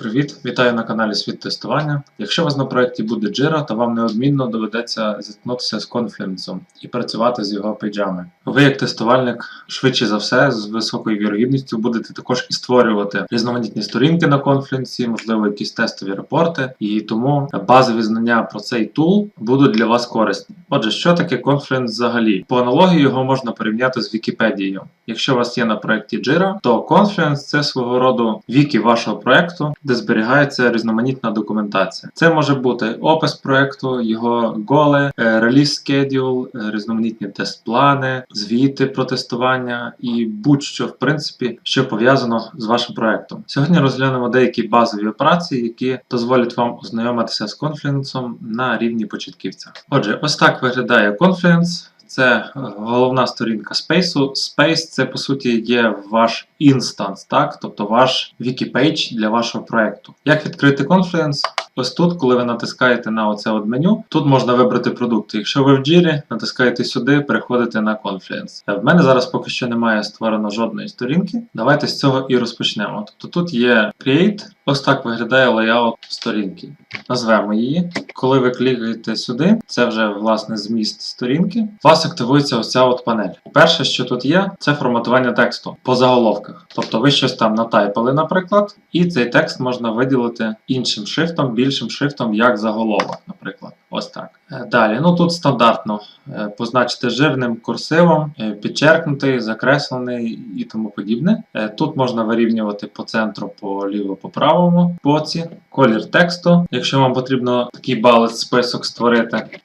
Привіт, вітаю на каналі Світ тестування. Якщо у вас на проєкті буде Jira, то вам неодмінно доведеться зіткнутися з Confluence і працювати з його пейджами. Ви, як тестувальник, швидше за все, з високою вірогідністю будете також і створювати різноманітні сторінки на Confluence, можливо, якісь тестові репорти, і тому базові знання про цей тул будуть для вас корисні. Отже, що таке Confluence взагалі? По аналогії його можна порівняти з Вікіпедією. Якщо у вас є на проєкті Jira, то Confluence це свого роду віки вашого проєкту, де зберігається різноманітна документація. Це може бути опис проєкту, його голи, е, реліз скедюл, е, різноманітні тест-плани, звіти про тестування і будь-що, в принципі, що пов'язано з вашим проєктом. Сьогодні розглянемо деякі базові операції, які дозволять вам ознайомитися з Confluence на рівні початківця. Отже, ось так виглядає Confluence. Це е, головна сторінка Space. Space це по суті є ваш інстанс, так? тобто ваш вікіпейдж для вашого проекту. Як відкрити Confluence? Ось тут, коли ви натискаєте на оце от меню, тут можна вибрати продукти. Якщо ви в Jira, натискаєте сюди, переходите на Confluence. Е, В мене зараз поки що немає створено жодної сторінки. Давайте з цього і розпочнемо. Тобто тут є Create, ось так виглядає лейаут сторінки. Назвемо її. Коли ви клікаєте сюди, це вже власне зміст сторінки. У вас активується ось ця от панель. Перше, що тут є, це форматування тексту по заголовках. Тобто ви щось там натайпали, наприклад, і цей текст можна виділити іншим шрифтом, більшим шрифтом, як заголовок, наприклад. Ось так. Е, Далі, ну тут стандартно е, позначити жирним курсивом, е, підчеркнутий, закреслений і тому подібне. Тут можна вирівнювати по центру, по ліво, по правому боці, колір тексту. Якщо вам потрібно такий балець список створити,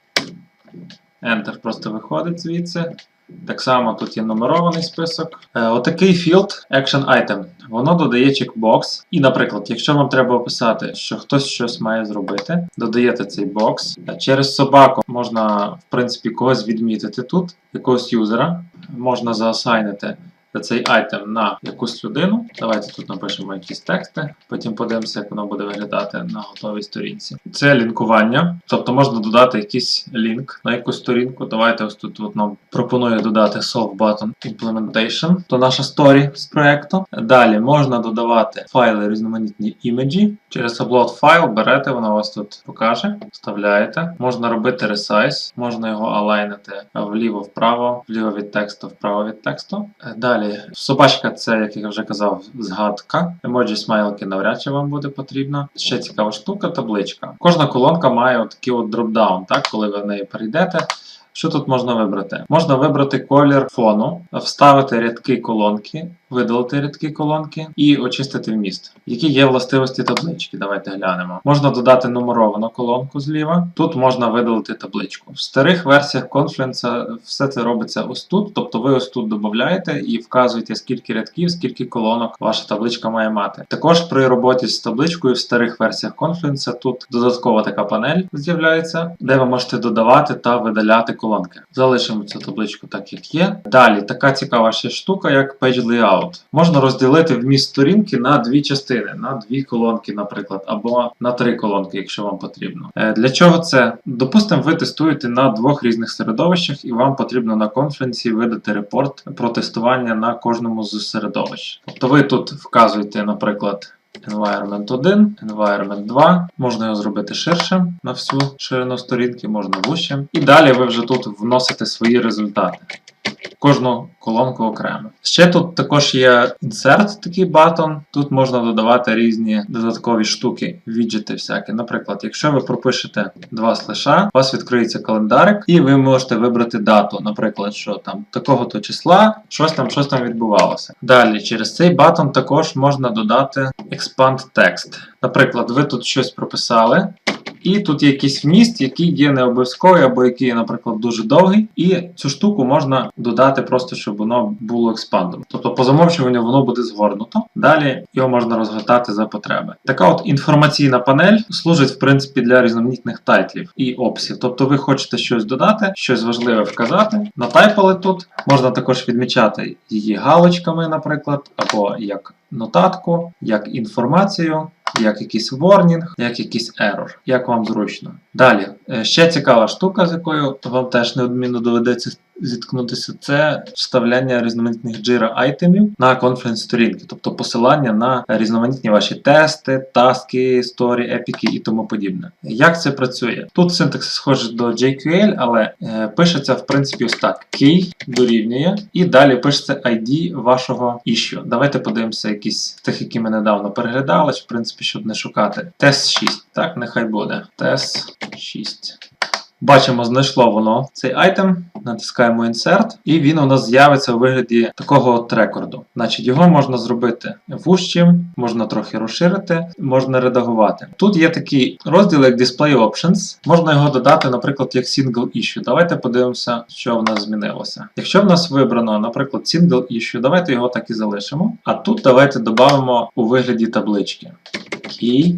Enter просто виходить звідси. Так само тут є нумерований список. Е, отакий філд Action Item. Воно додає чекбокс. І, наприклад, якщо вам треба описати, що хтось щось має зробити, додаєте цей бокс. Е, Через собаку можна, в принципі, когось відмітити тут, якогось юзера. Можна заасайнити цей айтем на якусь людину. Давайте тут напишемо якісь тексти, потім подивимося, як воно буде виглядати на готовій сторінці. Це лінкування, тобто можна додати якийсь лінк на якусь сторінку. Давайте ось тут от нам пропонує додати Solve Button Implementation, то наша сторі з проекту. Далі можна додавати файли різноманітні імеджі. Через upload файл берете, воно вас тут покаже, вставляєте. Можна робити resize, можна його алайнити вліво-вправо, вліво від тексту, вправо від тексту. Далі, собачка це, як я вже казав, згадка. Емоджі смайлки навряд чи вам буде потрібно. Ще цікава штука, табличка. Кожна колонка має такий от дропдаун, так, коли ви в неї перейдете. Що тут можна вибрати? Можна вибрати колір фону, вставити рядки колонки, видалити рядки колонки і очистити вміст. Які є властивості таблички? Давайте глянемо. Можна додати нумеровану колонку зліва. Тут можна видалити табличку. В старих версіях Confluence все це робиться ось тут. Тобто ви ось тут додаєте і вказуєте, скільки рядків, скільки колонок ваша табличка має мати. Також при роботі з табличкою в старих версіях Confluence тут додаткова така панель з'являється, де ви можете додавати та видаляти колонки. Залишимо цю табличку так, як є. Далі така цікава ще штука, як Page Layout. Можна розділити вміст сторінки на дві частини, на дві колонки, наприклад, або на три колонки, якщо вам потрібно. Е, Для чого це? Допустимо, ви тестуєте на двох різних середовищах, і вам потрібно на конференції видати репорт про тестування на кожному з середовищ. Тобто ви тут вказуєте, наприклад. Environment 1, Environment 2. Можна його зробити ширшим на всю ширину сторінки, можна вущим. І далі ви вже тут вносите свої результати. Кожну колонку окремо. Ще тут також є insert, такий батон. Тут можна додавати різні додаткові штуки, віджити всякі. Наприклад, якщо ви пропишете два слеша, у вас відкриється календарик, і ви можете вибрати дату. Наприклад, що там такого-то числа, щось там, щось там відбувалося. Далі, через цей батон також можна додати expand text. Наприклад, ви тут щось прописали. І тут є якийсь вміст, який є не обов'язковий, або який, є, наприклад, дуже довгий. І цю штуку можна додати просто, щоб воно було експандом. Тобто по замовчуванню воно буде згорнуто. Далі його можна розгортати за потреби. Така от інформаційна панель служить, в принципі, для різноманітних тайтлів і описів. Тобто ви хочете щось додати, щось важливе вказати. Натайпали тут. Можна також відмічати її галочками, наприклад, або як нотатку, як інформацію. Як якийсь warning, як якийсь error, як вам зручно. Далі, е, ще цікава штука, з якою вам теж неодмінно доведеться зіткнутися, це вставляння різноманітних джира айтемів на конференц сторінки, тобто посилання на різноманітні ваші тести, таски, сторі, епіки і тому подібне. Як це працює? Тут синтекс схожий до JQL, але е, пишеться в принципі ось так: key дорівнює, і далі пишеться ID вашого issue. Давайте подивимося якісь з тих, які ми недавно переглядали, в принципі, щоб не шукати. Тест 6, так, нехай буде. Тест schießt Бачимо, знайшло воно цей айтем, натискаємо Insert, і він у нас з'явиться у вигляді такого от рекорду. Значить, його можна зробити вужчим, можна трохи розширити, можна редагувати. Тут є такий розділ, як Display Options. Можна його додати, наприклад, як Single Issue. Давайте подивимося, що в нас змінилося. Якщо в нас вибрано, наприклад, Single Issue, давайте його так і залишимо. А тут давайте додамо у вигляді таблички. Key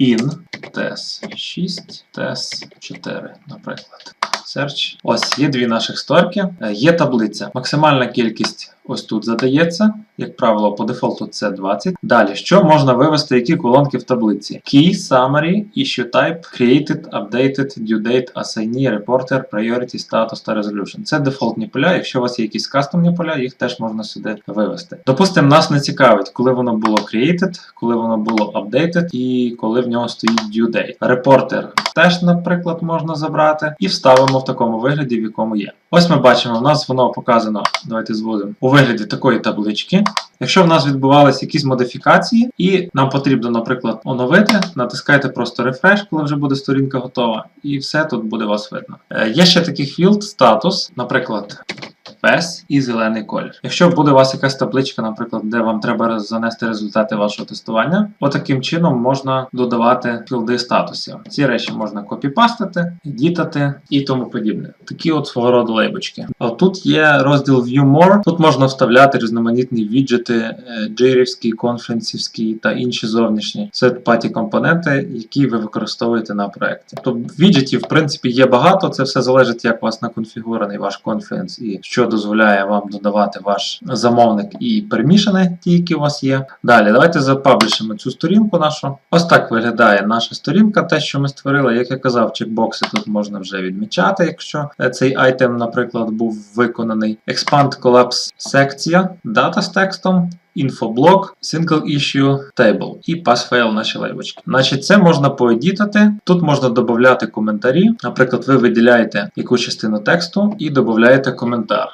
in TES 6, TES 4, наприклад. Search. Ось є дві наших сторки. Е, Є таблиця. Максимальна кількість ось тут задається. Як правило, по дефолту це 20. Далі, що можна вивести, які колонки в таблиці? Key, Summary, Issue Type, Created, Updated, Due Date, Assignee, Reporter, Priority, Status та Resolution. Це дефолтні поля. Якщо у вас є якісь кастомні поля, їх теж можна сюди вивести. Допустимо, нас не цікавить, коли воно було created, коли воно було updated і коли в нього стоїть due date. Reporter теж, наприклад, можна забрати і вставимо в такому вигляді, в якому є. Ось ми бачимо, у нас воно показано. Давайте зводимо у вигляді такої таблички. Якщо в нас відбувалися якісь модифікації, і нам потрібно, наприклад, оновити, натискайте просто Refresh, коли вже буде сторінка готова, і все тут буде вас видно. Е, Є ще такий філд статус, наприклад. Пес і зелений колір. Якщо буде у вас якась табличка, наприклад, де вам треба занести результати вашого тестування, отаким чином можна додавати філди статусів. Ці речі можна копіпастити, дітати і тому подібне. Такі от свого роду лейбочки. А тут є розділ View More. Тут можна вставляти різноманітні віджити, е, джирівські, конференцівські та інші зовнішні third-party компоненти, які ви використовуєте на проєкті. Тобто віджитів, в принципі, є багато. Це все залежить, як у вас наконфігурений ваш конференц і що дозволяє вам додавати ваш замовник і перемішани, ті, які у вас є. Далі, давайте запаблішимо цю сторінку нашу. Ось так виглядає наша сторінка, те, що ми створили. Як я казав, чекбокси тут можна вже відмічати, якщо е, цей айтем, наприклад, був виконаний. Expand Collapse секція, дата з текстом. Інфоблок, Single Issue Table і pass-fail наші лейбочки. Значить, це можна поедітати. Тут можна додати коментарі. Наприклад, ви виділяєте яку частину тексту і додаєте коментар.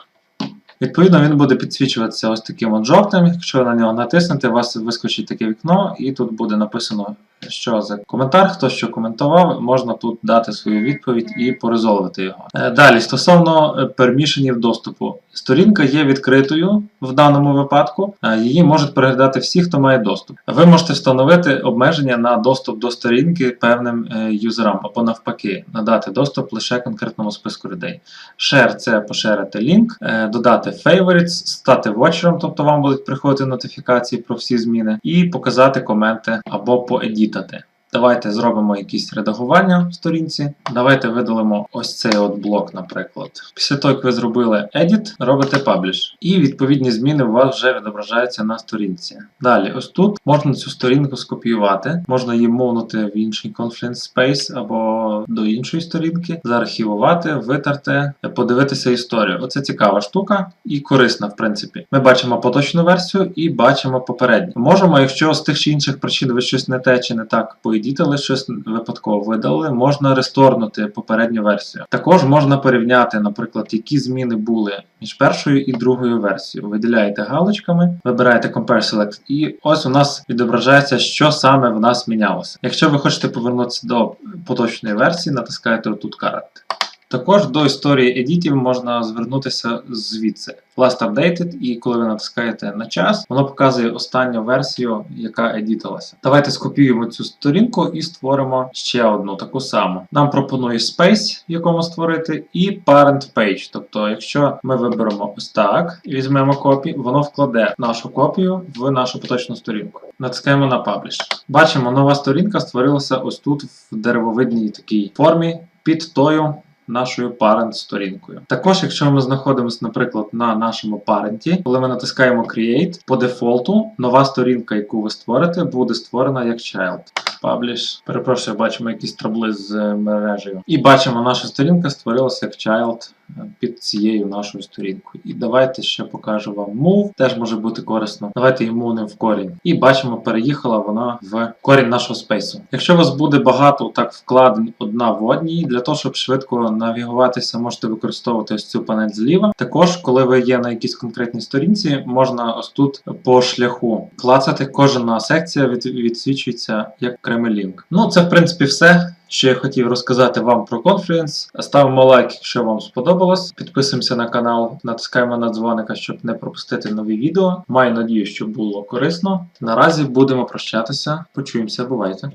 Відповідно, він буде підсвічуватися ось таким от жовтим. Якщо на нього натиснете, у вас вискочить таке вікно, і тут буде написано, що за коментар, хто що коментував, можна тут дати свою відповідь і порезолвити його. Е, Далі, стосовно е, пермішенів доступу. Сторінка є відкритою в даному випадку, її можуть переглядати всі, хто має доступ. Ви можете встановити обмеження на доступ до сторінки певним е, юзерам, або навпаки, надати доступ лише конкретному списку людей. Share – це поширити лінк, е, додати favorites, стати watcherом, тобто вам будуть приходити нотифікації про всі зміни, і показати коменти або поедітати. Давайте зробимо якісь редагування в сторінці. Давайте видалимо ось цей от блок, наприклад. Після того, як ви зробили Edit, робите Publish. І відповідні зміни у вас вже відображаються на сторінці. Далі, ось тут можна цю сторінку скопіювати, можна її мовнути в інший Conference Space або до іншої сторінки, заархівувати, витерти, подивитися історію. Оце цікава штука і корисна, в принципі. Ми бачимо поточну версію і бачимо попередню. Можемо, якщо з тих чи інших причин ви щось не те чи не так поедітили, щось випадково видали, можна ресторнути попередню версію. Також можна порівняти, наприклад, які зміни були між першою і другою версією. Виділяєте галочками, вибираєте Compare Select, і ось у нас відображається, що саме в нас мінялося. Якщо ви хочете повернутися до поточної версії, натискаєте тут карт. Також до історії едітів можна звернутися звідси. Last Updated, і коли ви натискаєте на час, воно показує останню версію, яка едітилася. Давайте скопіюємо цю сторінку і створимо ще одну таку саму. Нам пропонує Space, якому створити, і Parent Page. Тобто, якщо ми виберемо ось так і візьмемо копію, воно вкладе нашу копію в нашу поточну сторінку. Натискаємо на Publish. Бачимо, нова сторінка створилася ось тут в деревовидній такій формі під тою нашою parent сторінкою. Також, якщо ми знаходимося, наприклад, на нашому паренті, коли ми натискаємо Create, по дефолту нова сторінка, яку ви створите, буде створена як child. Publish. Перепрошую, бачимо якісь трабли з е, мережею. І бачимо, наша сторінка створилася як child під цією нашою сторінкою. І давайте ще покажу вам move, теж може бути корисно. Давайте її мовним в корінь. І бачимо, переїхала вона в корінь нашого спейсу. Якщо у вас буде багато так вкладень одна в одній, для того, щоб швидко навігуватися, можете використовувати ось цю панель зліва. Також, коли ви є на якійсь конкретній сторінці, можна ось тут по шляху клацати. Кожна секція від, відсвічується як окремий лінк. Ну, це в принципі все. Що я хотів розказати вам про Confluence. Ставимо лайк, якщо вам сподобалось. Підписуємося на канал, натискаємо на дзвоника, щоб не пропустити нові відео. Маю надію, що було корисно. Наразі будемо прощатися. Почуємося, бувайте.